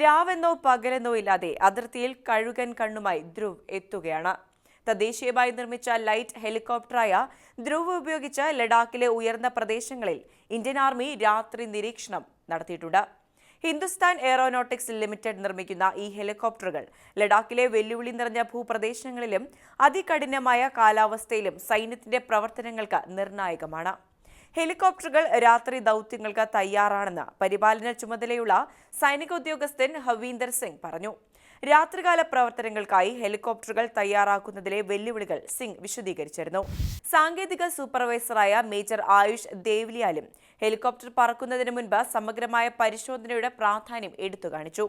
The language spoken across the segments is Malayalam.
രാവെന്നോ പകലെന്നോ ഇല്ലാതെ അതിർത്തിയിൽ കഴുകൻ കണ്ണുമായി ധ്രുവ് എത്തുകയാണ്. തദ്ദേശീയമായി നിർമ്മിച്ച ലൈറ്റ് ഹെലികോപ്റ്ററായ ധ്രുവ് ഉപയോഗിച്ച് ലഡാക്കിലെ ഉയർന്ന പ്രദേശങ്ങളിൽ ഇന്ത്യൻ ആർമി രാത്രി നിരീക്ഷണം നടത്തിയിട്ടുണ്ട്. ഹിന്ദുസ്ഥാൻ എയറോനോട്ടിക്സ് ലിമിറ്റഡ് നിർമ്മിക്കുന്ന ഈ ഹെലികോപ്റ്ററുകൾ ലഡാക്കിലെ വെല്ലുവിളി നിറഞ്ഞ ഭൂപ്രദേശങ്ങളിലും അതികഠിനമായ കാലാവസ്ഥയിലും സൈന്യത്തിന്റെ പ്രവർത്തനങ്ങൾക്ക് നിർണായകമാണ്. ഹെലികോപ്റ്ററുകൾ രാത്രി ദൗത്യങ്ങൾക്ക് തയ്യാറാണെന്ന് പരിപാലന ചുമതലയുള്ള സൈനിക ഉദ്യോഗസ്ഥൻ ഹവീന്ദർ സിംഗ് പറഞ്ഞു. രാത്രികാല പ്രവർത്തനങ്ങൾക്കായി ഹെലികോപ്റ്ററുകൾ തയ്യാറാക്കുന്നതിലെ വെല്ലുവിളികൾ സിംഗ് വിശദീകരിച്ചിരുന്നു. സാങ്കേതിക സൂപ്പർവൈസറായ മേജർ ആയുഷ് ദേവ്ലിയാലും ഹെലികോപ്റ്റർ പറക്കുന്നതിന് മുൻപ് സമഗ്രമായ പരിശോധനയുടെ പ്രാധാന്യം എടുത്തു കാണിച്ചു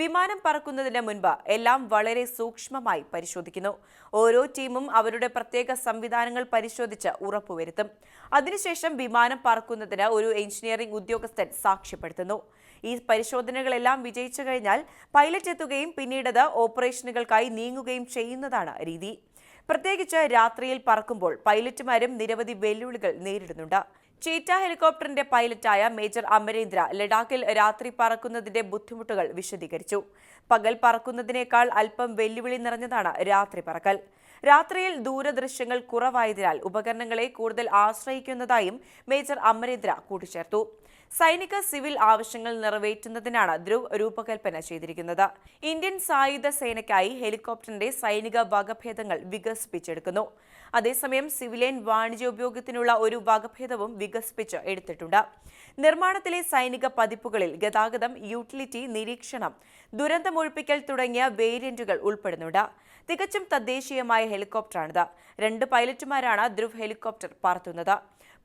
വിമാനം പറക്കുന്നതിന് മുൻപ് എല്ലാം വളരെ സൂക്ഷ്മമായി പരിശോധിക്കുന്നു. ഓരോ ടീമും അവരുടെ പ്രത്യേക സംവിധാനങ്ങൾ പരിശോധിച്ച് ഉറപ്പുവരുത്തും. അതിനുശേഷം വിമാനം പറക്കുന്നതിന് ഒരു എഞ്ചിനീയറിംഗ് ഉദ്യോഗസ്ഥൻ സാക്ഷ്യപ്പെടുത്തുന്നു. ഈ പരിശോധനകളെല്ലാം വിജയിച്ചു കഴിഞ്ഞാൽ പൈലറ്റ് എത്തുകയും പിന്നീടത് ഓപ്പറേഷനുകൾക്കായി നീങ്ങുകയും ചെയ്യുന്നതാണ് രീതി. പ്രത്യേകിച്ച് രാത്രിയിൽ പറക്കുമ്പോൾ പൈലറ്റുമാരും നിരവധി വെല്ലുവിളികൾ നേരിടുന്നുണ്ട്. ചീറ്റ ഹെലികോപ്റ്ററിന്റെ പൈലറ്റായ മേജർ അമരേന്ദ്ര ലഡാക്കിൽ രാത്രി പറക്കുന്നതിന്റെ ബുദ്ധിമുട്ടുകൾ വിശദീകരിച്ചു. പകൽ പറക്കുന്നതിനേക്കാൾ അല്പം വെല്ലുവിളി നിറഞ്ഞതാണ് രാത്രി പറക്കൽ. രാത്രിയിൽ ദൂരദൃശ്യങ്ങൾ കുറവായതിനാൽ ഉപകരണങ്ങളെ കൂടുതൽ ആശ്രയിക്കുന്നതായും മേജർ അമരേന്ദ്ര കൂട്ടിച്ചേർത്തു. സൈനിക സിവിൽ ആവശ്യങ്ങൾ നിറവേറ്റുന്നതിനാണ് ധ്രുവ് രൂപകൽപ്പന ചെയ്തിരിക്കുന്നത്. ഇന്ത്യൻ സായുധ സേനയ്ക്കായി ഹെലികോപ്റ്ററിന്റെ സൈനിക വകഭേദങ്ങൾ വികസിപ്പിച്ചെടുക്കുന്നു. അതേസമയം സിവിലിയൻ വാണിജ്യോപയോഗത്തിനുള്ള ഒരു വകഭേദവും വികസിപ്പിച്ച് എടുത്തിട്ടുണ്ട്. നിർമ്മാണത്തിലെ സൈനിക പതിപ്പുകളിൽ ഗതാഗതം യൂട്ടിലിറ്റി നിരീക്ഷണം ദുരന്തമൊഴിപ്പിക്കൽ തുടങ്ങിയ വേരിയന്റുകൾ ഉൾപ്പെടുന്നുണ്ട്. തികച്ചും തദ്ദേശീയമായ ഹെലികോപ്റ്ററാണിത്. രണ്ട് പൈലറ്റുമാരാണ് ധ്രുവ് ഹെലികോപ്റ്റർ പറത്തുന്നത്.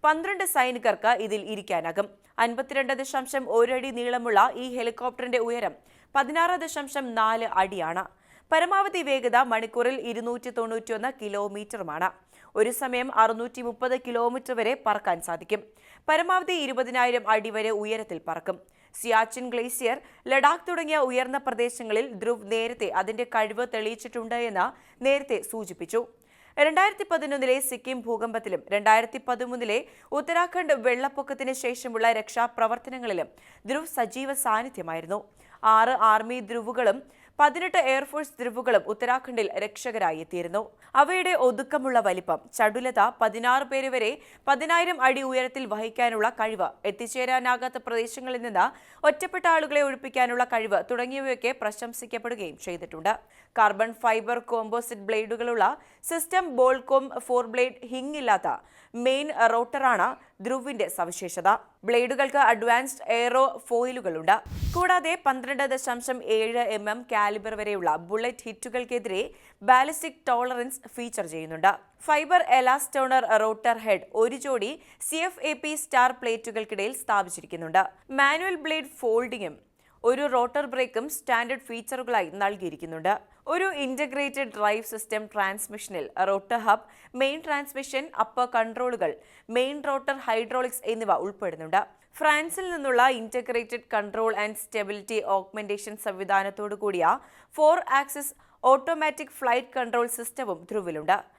പന്ത്രണ്ട് സൈനികർക്ക് ഇതിൽ ഇരിക്കാനാകും. അൻപത്തിരണ്ട് ദശാംശം ഒരടി നീളമുള്ള ഈ ഹെലികോപ്റ്ററിന്റെ ഉയരം പതിനാറ് ദശാംശം നാല് അടിയാണ്. പരമാവധി വേഗത മണിക്കൂറിൽ ഇരുന്നൂറ്റി തൊണ്ണൂറ്റിയൊന്ന് കിലോമീറ്ററുമാണ്. ഒരു സമയം അറുന്നൂറ്റി മുപ്പത് കിലോമീറ്റർ വരെ പറക്കാൻ സാധിക്കും. പരമാവധി ഇരുപതിനായിരം അടി വരെ ഉയരത്തിൽ പറക്കും. സിയാച്ചിൻ ഗ്ലേസിയർ ലഡാക്ക് തുടങ്ങിയ ഉയർന്ന പ്രദേശങ്ങളിൽ ധ്രുവ് നേരത്തെ അതിന്റെ കഴിവ് തെളിയിച്ചിട്ടുണ്ട് എന്ന് നേരത്തെ സൂചിപ്പിച്ചു. രണ്ടായിരത്തി പതിനൊന്നിലെ സിക്കിം ഭൂകമ്പത്തിലും രണ്ടായിരത്തി പതിമൂന്നിലെ ഉത്തരാഖണ്ഡ് വെള്ളപ്പൊക്കത്തിന് ശേഷമുള്ള രക്ഷാപ്രവർത്തനങ്ങളിലും ധ്രുവ് സജീവ സാന്നിധ്യമായിരുന്നു. ആറ് ആർമി ധ്രുവുകളും പതിനെട്ട് എയർഫോഴ്സ് ദ്രിവുകളും ഉത്തരാഖണ്ഡിൽ രക്ഷകരായി എത്തിയിരുന്നു അവയുടെ ഒതുക്കമുള്ള വലിപ്പം ചടുലത പതിനാറ് പേര് വരെ പതിനായിരം അടി ഉയരത്തിൽ വഹിക്കാനുള്ള കഴിവ് എത്തിച്ചേരാനാകാത്ത പ്രദേശങ്ങളിൽ നിന്ന് ഒറ്റപ്പെട്ട ആളുകളെ ഒഴിപ്പിക്കാനുള്ള കഴിവ് തുടങ്ങിയവയൊക്കെ പ്രശംസിക്കപ്പെടുകയും ചെയ്തിട്ടുണ്ട്. Carbon fibre composite ബ്ലേഡുകളുള്ള system Bolkow four blade hinge ഇല്ലാത്ത മെയിൻ റോട്ടറാണ് ധ്രുവിന്റെ സവിശേഷത. ബ്ലേഡുകൾക്ക് അഡ്വാൻസ്ഡ് എയറോ ഫോയിലുകളുണ്ട്. കൂടാതെ പന്ത്രണ്ട് ദശാംശം ഏഴ് എം എം കാലിബർ വരെയുള്ള ബുള്ളറ്റ് ഹിറ്റുകൾക്കെതിരെ ബാലിസ്റ്റിക് ടോളറൻസ് ഫീച്ചർ ചെയ്യുന്നുണ്ട്. ഫൈബർ എലാസ്റ്റോണർ റോട്ടർ ഹെഡ് ഒരു ജോഡി C F A P star പ്ലേറ്റുകൾക്കിടയിൽ സ്ഥാപിച്ചിരിക്കുന്നുണ്ട്. മാനുവൽ ബ്ലേഡ് ഫോൾഡിങ്ങും ഒരു റോട്ടർ ബ്രേക്കും സ്റ്റാൻഡേർഡ് ഫീച്ചറുകളായി നൽകിയിരിക്കുന്നുണ്ട്. ഒരു integrated drive system ട്രാൻസ്മിഷനിൽ rotor hub main transmission upper കൺട്രോളുകൾ main rotor hydraulics എന്നിവ ഉൾപ്പെടുന്നുണ്ട്. ഫ്രാൻസിൽ നിന്നുള്ള integrated control and stability augmentation സംവിധാനത്തോടു കൂടിയ four axis automatic flight control സിസ്റ്റവും ധ്രുവിലുണ്ട്.